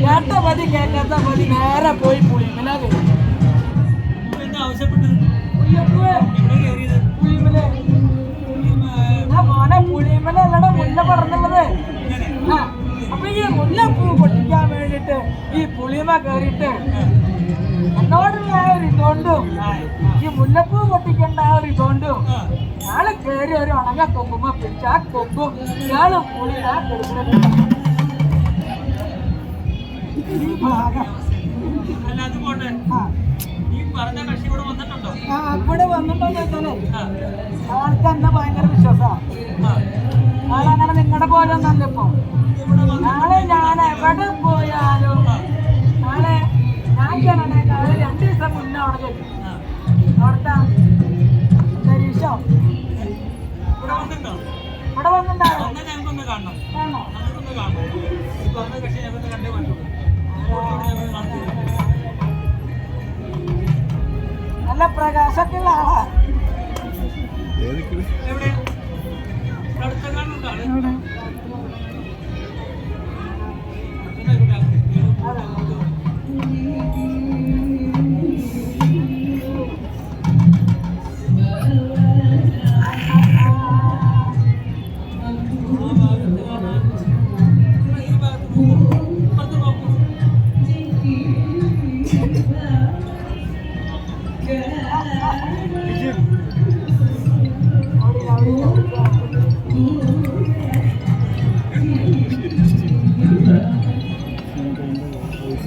കേട്ട മതി കേൾക്കാത്ത മതി. നേരെ പോയി പുളിമല കയറി എന്താ ആവശ്യപ്പെട്ടത്? മോനെ പുളിമല അല്ലടാ മുല്ല പറഞ്ഞുള്ളത്. അപ്പൊ ഈ മുല്ലപ്പൂ പൊട്ടിക്കാൻ വേണ്ടിട്ട് ഈ പുളിമ കയറിയിട്ട് എന്നോടുള്ള ആ ഒരു ഇതുകൊണ്ടും ഈ മുല്ലപ്പൂ പൊട്ടിക്കേണ്ട ആ ഒരു ഇതുകൊണ്ടും ഞാൾ കയറി ഒരു ഉണങ്ങ കൊമ്പുമ്പോ പിടിച്ച ആ കൊമ്പും ഞാൾ പുളി ആ കൊടുക്കുന്നത് ഇവിടെ വന്നിട്ടുണ്ടോ? ആ ഇവിടെ വന്നിട്ടോന്ന് വെച്ചാലേ ആൾക്ക് എന്നെ ഭയങ്കര വിശ്വാസാ ആ. ആളങ്ങനെ നിങ്ങളുടെ പോലെ ഒന്നല്ല ഇപ്പൊ. നാളെ ഞാൻ എവിടെ പോയാലും നാളെ ഞാൻ ചെന്നെ നാളെ രണ്ട് ദിവസം മുന്നേ അവിടെ ചെല്ലും. അവിടുത്തെ അന്തരീക്ഷം ഇവിടെ വന്നിട്ടുണ്ടോ? ഇവിടെ വന്നിട്ടുണ്ടാവും. കാണണം. കാണണം. പറഞ്ഞ കക്ഷി ഞങ്ങൾക്ക് കണ്ടേ പറ്റുള്ളൂ. நல்ல பிரகாசத்தில் ஆளா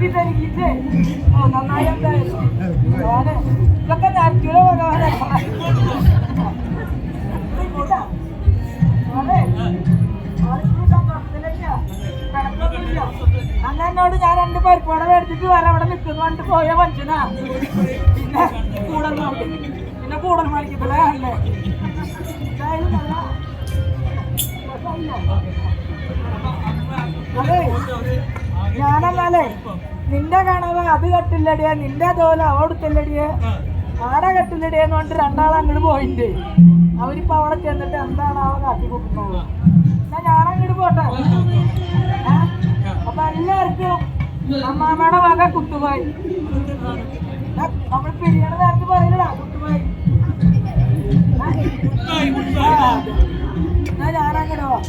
തെറ്റിദ്ധരിക്കിച്ച്. ഓ, നന്നായി. മോനെ, ഇതൊക്കെ നരക്കിലോ ഭഗവാനെ. അന്ന് എന്നോട് ഞാൻ രണ്ട് പരിപ്പോടെ മേടിച്ചിട്ട് വരാം അവിടെ നിൽക്കുന്നു കണ്ട് പോയ മനുഷ്യനാ പിന്നെ മാറി പിന്നെ കൂടൽ മാറിക്കത്തില്ലേ അല്ലേ ഞാനെന്നാലേ നിന്റെ കണവ് അത് കെട്ടില്ലടിയെ നിന്റെ തോല അവിടുത്തില്ലടിയ ആടെ കെട്ടില്ലടിയെന്ന് പറഞ്ഞിട്ട് രണ്ടാൾ അങ്ങോട്ട് പോയിട്ട് അവരിപ്പോ അവിടെ ചെന്നിട്ട് എന്താണ് അവ കാട്ടിക്കൂട്ടുന്നത് എന്നാ ഞാനങ്ങോട്ട് പോട്ടെ? അപ്പൊ എല്ലാവർക്കും അമ്മാമ്മയുടെ വക കുത്തുമായി നമ്മൾ പിരിയണ നേരത്ത് പറയില്ല എന്നാ ഞാനങ്ങോട്ട് പോവാം.